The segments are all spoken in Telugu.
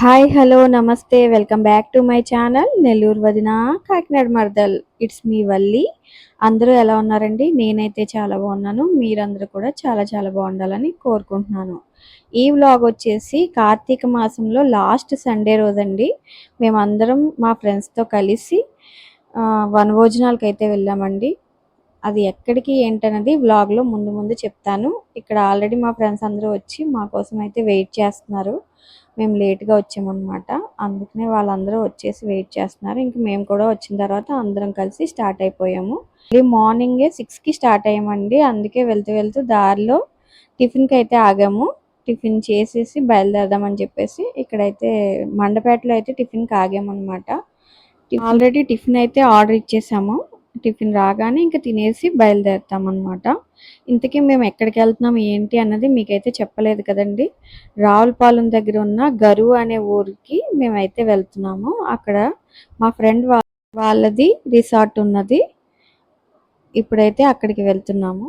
Hi hello namaste welcome back to my channel Nellore వదిన కాకినాడ మర్దల్ ఇట్స్ మీ వల్లి అందరూ ఎలా ఉన్నారండి? నేనైతే చాలా బాగున్నాను. మీరందరూ కూడా చాలా చాలా బాగుండాలని కోరుకుంటున్నాను. ఈ వ్లాగ్ వచ్చేసి కార్తీక మాసంలో లాస్ట్ సండే రోజండి. మేమందరం మా ఫ్రెండ్స్తో కలిసి వనభోజనాలకు అయితే వెళ్ళామండి. అది ఎక్కడికి ఏంటన్నది వ్లాగ్లో ముందు ముందు చెప్తాను. ఇక్కడ ఆల్రెడీ మా ఫ్రెండ్స్ అందరూ వచ్చి మా కోసం అయితే వెయిట్ చేస్తున్నారు. మేము లేట్గా వచ్చామన్నమాట. అందుకనే వాళ్ళందరూ వచ్చేసి వెయిట్ చేస్తున్నారు. ఇంక మేము కూడా వచ్చిన తర్వాత అందరం కలిసి స్టార్ట్ అయిపోయాము. మార్నింగే సిక్స్కి స్టార్ట్ అయ్యామండి. అందుకే వెళ్తూ వెళ్తూ దారిలో టిఫిన్కి అయితే ఆగాము. టిఫిన్ చేసేసి బయలుదేరదామని చెప్పేసి ఇక్కడైతే మండపేటలో అయితే టిఫిన్కి ఆగామన్నమాట. ఆల్రెడీ టిఫిన్ అయితే ఆర్డర్ ఇచ్చేసాము. టిఫిన్ రాగానే ఇంకా తినేసి బయలుదేరుతాం అనమాట ఇంతకీ మేము ఎక్కడికి వెళ్తున్నాం ఏంటి అన్నది మీకైతే చెప్పలేదు కదండి. రావులపాలెం దగ్గర ఉన్న గరువు అనే ఊరికి మేమైతే వెళ్తున్నాము. అక్కడ మా ఫ్రెండ్ వాళ్ళది రిసార్ట్ ఉన్నది. ఇప్పుడైతే అక్కడికి వెళ్తున్నాము.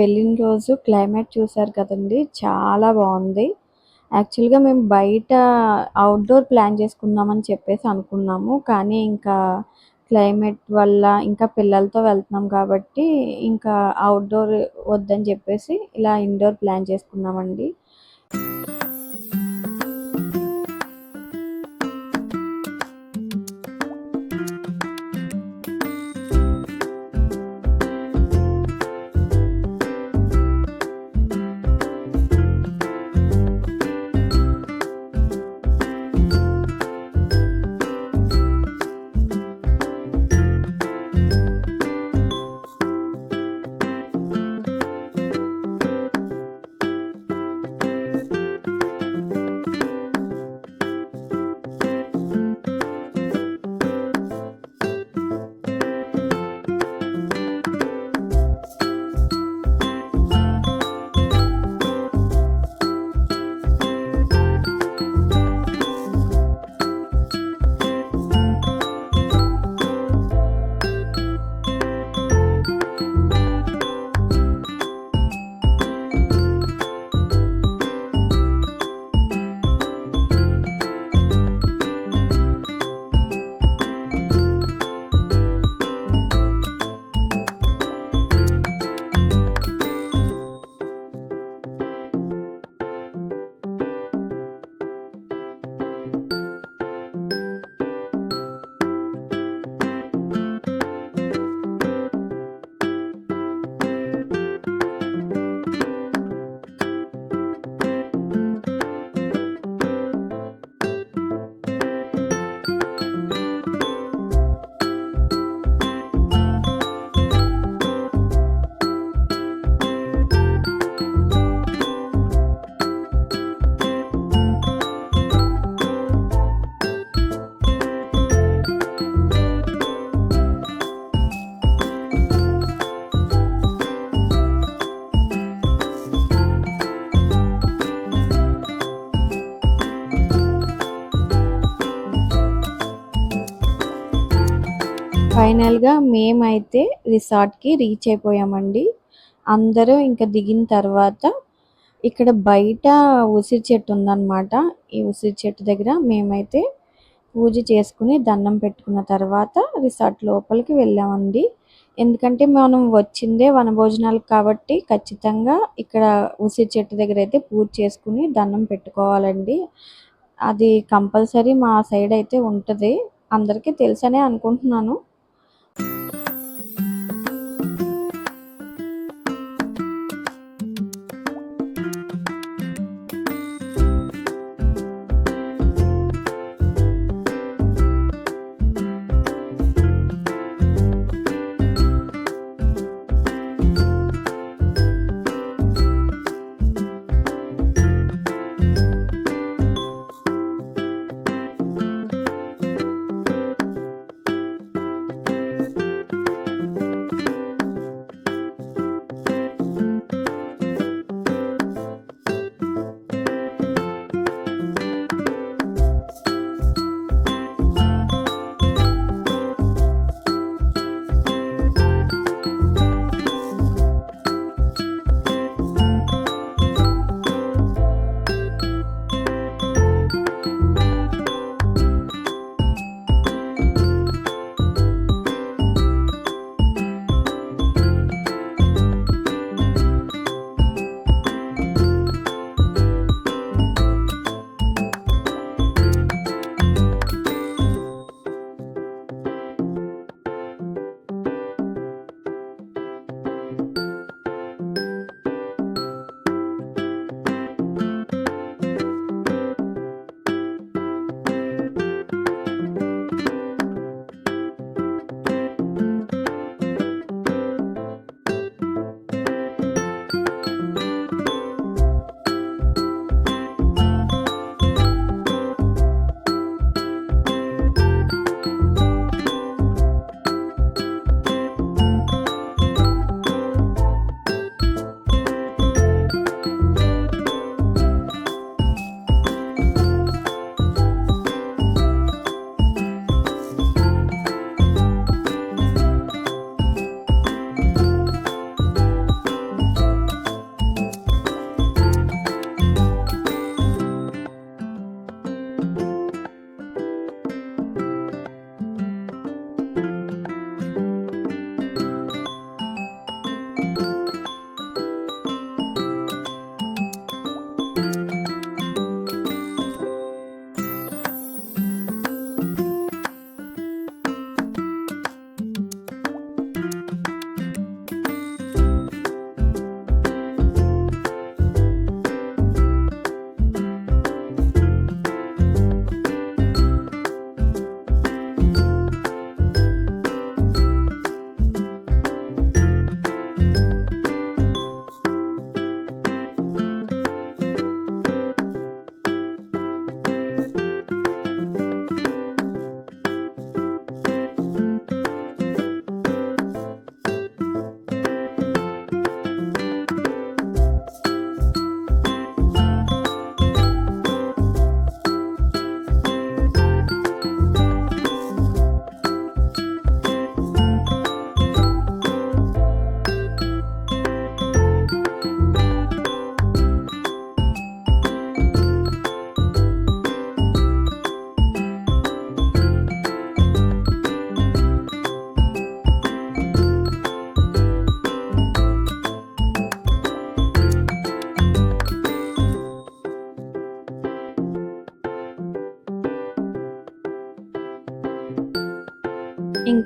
వెళ్ళిన రోజు క్లైమేట్ చూసారు కదండి చాలా బాగుంది. యాక్చువల్గా మేము బయట అవుట్డోర్ ప్లాన్ చేసుకుందామని చెప్పేసి అనుకున్నాము కానీ ఇంకా క్లైమేట్ వల్ల ఇంకా పిల్లలతో వెళ్తున్నాం కాబట్టి ఇంకా అవుట్డోర్ వద్దని చెప్పేసి ఇలా ఇండోర్ ప్లాన్ చేసుకున్నామండి. ఫైనల్గా మేమైతే రిసార్ట్కి రీచ్ అయిపోయామండి. అందరూ ఇంకా దిగిన తర్వాత ఇక్కడ బయట ఉసిరి చెట్టు ఉందన్నమాట. ఈ ఉసిరి చెట్టు దగ్గర మేమైతే పూజ చేసుకుని దండం పెట్టుకున్న తర్వాత రిసార్ట్ లోపలికి వెళ్ళామండి. ఎందుకంటే మనం వచ్చిందే వనభోజనాలకు కాబట్టి ఖచ్చితంగా ఇక్కడ ఉసిరి చెట్టు దగ్గర అయితే పూజ చేసుకుని దండం పెట్టుకోవాలండి. అది కంపల్సరీ మా సైడ్ అయితే ఉంటుంది. అందరికీ తెలుసనే అనుకుంటున్నాను.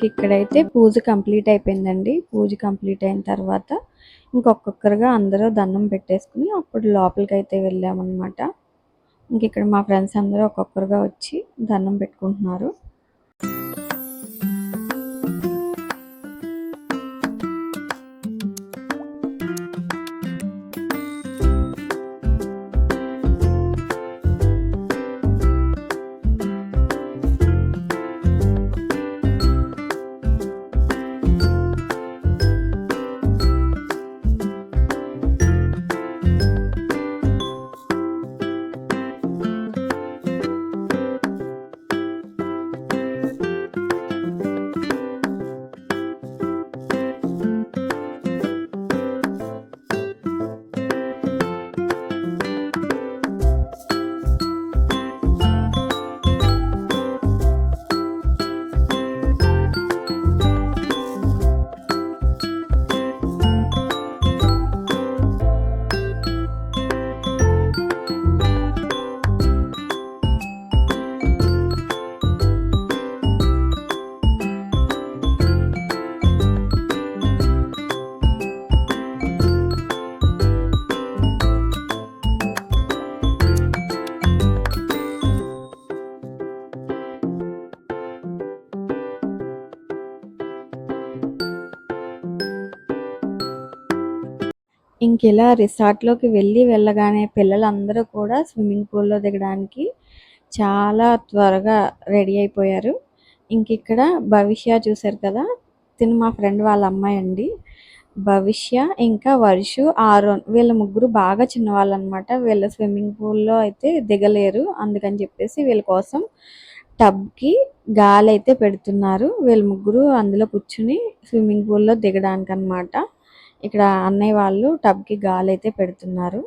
ఇక్కడైతే పూజ కంప్లీట్ అయిపోయిందండి. పూజ కంప్లీట్ అయిన తర్వాత ఇంకొక్కొక్కరుగా అందరూ దండం పెట్టేసుకుని అప్పుడు లోపలికి అయితే వెళ్ళామన్నమాట. ఇంక ఇక్కడ మా ఫ్రెండ్స్ అందరూ ఒక్కొక్కరుగా వచ్చి దండం పెట్టుకుంటున్నారు. ఇంకిలా రిసార్ట్లోకి వెళ్ళి వెళ్ళగానే పిల్లలందరూ కూడా స్విమ్మింగ్ పూల్లో దిగడానికి చాలా త్వరగా రెడీ అయిపోయారు. ఇంక ఇక్కడ భవిష్య చూశారు కదా? తిను మా ఫ్రెండ్ వాళ్ళ అమ్మాయి అండి. భవిష్య ఇంకా వర్షు ఆరోన్ వీళ్ళ ముగ్గురు బాగా చిన్నవాళ్ళు అనమాట వీళ్ళ స్విమ్మింగ్ పూల్లో అయితే దిగలేరు. అందుకని చెప్పేసి వీళ్ళ కోసం టబ్కి గాలి అయితే పెడుతున్నారు. వీళ్ళ ముగ్గురు అందులో కూర్చుని స్విమ్మింగ్ పూల్లో దిగడానికి అనమాట ఇక్కడ అన్నయ్య వాళ్ళు టబ్కి గాలి అయితే పెడుతున్నారు.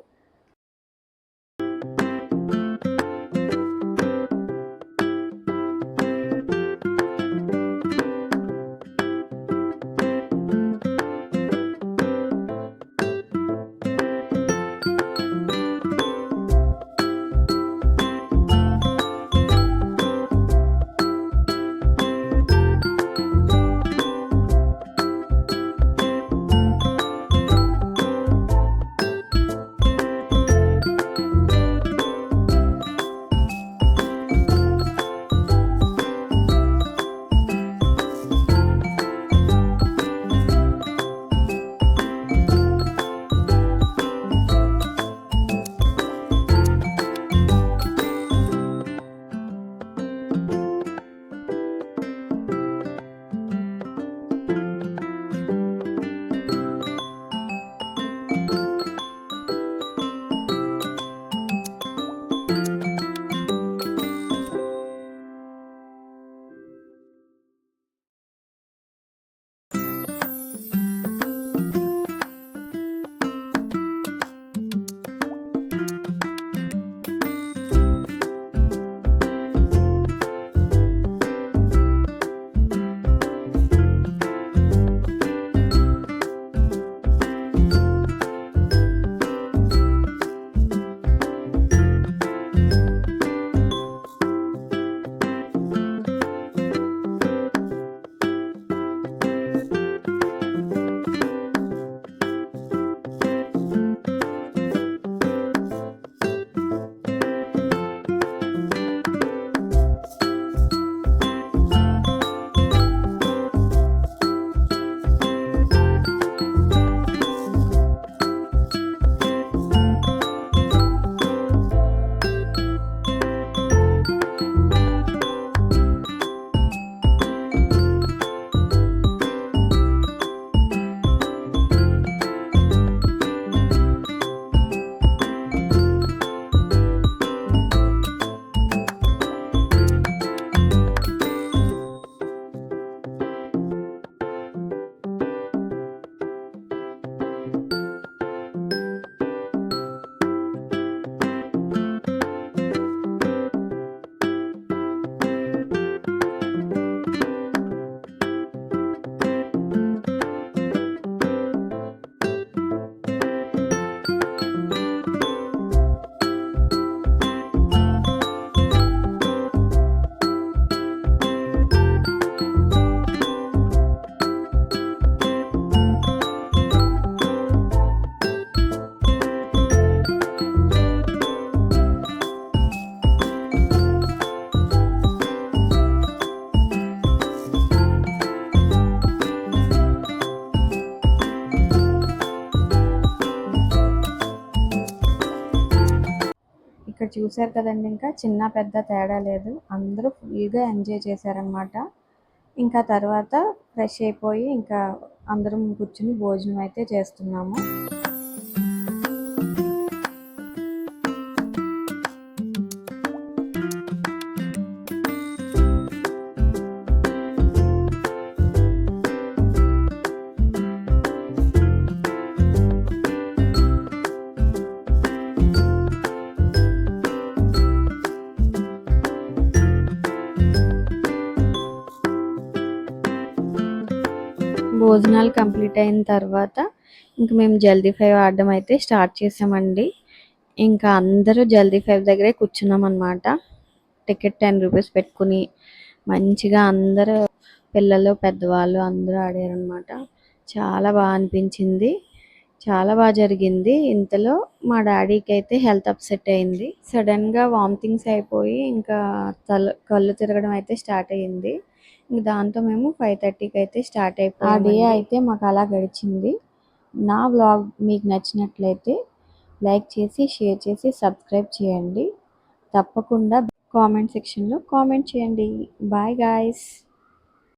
ఇక్కడ చూశారు కదండి ఇంకా చిన్న పెద్ద తేడా లేదు. అందరూ ఫుల్గా ఎంజాయ్ చేశారనమాట ఇంకా తర్వాత ఫ్రెష్ అయిపోయి ఇంకా అందరం కూర్చుని భోజనం అయితే చేస్తున్నాము. భోజనాలు కంప్లీట్ అయిన తర్వాత ఇంక మేము జల్దీ ఫైవ్ ఆడడం అయితే స్టార్ట్ చేసామండి. ఇంకా అందరూ జల్దీ ఫైవ్ దగ్గరే కూర్చున్నాం అనమాట టికెట్ టెన్ రూపీస్ పెట్టుకుని మంచిగా అందరూ పిల్లలు పెద్దవాళ్ళు అందరూ ఆడారనమాట చాలా బాగా అనిపించింది. చాలా బాగా జరిగింది. ఇంతలో మా డాడీకి అయితే హెల్త్ అప్సెట్ అయింది. సడన్గా వామిటింగ్స్ అయిపోయి ఇంకా తల కళ్ళు తిరగడం అయితే స్టార్ట్ అయ్యింది దాంతో మేము ఫైవ్ థర్టీకి అయితే స్టార్ట్ అయిపోయి ఆ డే అయితే మాకు అలా గడిచింది. నా వ్లాగ్ మీకు నచ్చినట్లయితే లైక్ చేసి షేర్ చేసి సబ్స్క్రైబ్ చేయండి. తప్పకుండా కామెంట్ సెక్షన్లో కామెంట్ చేయండి. Bye guys.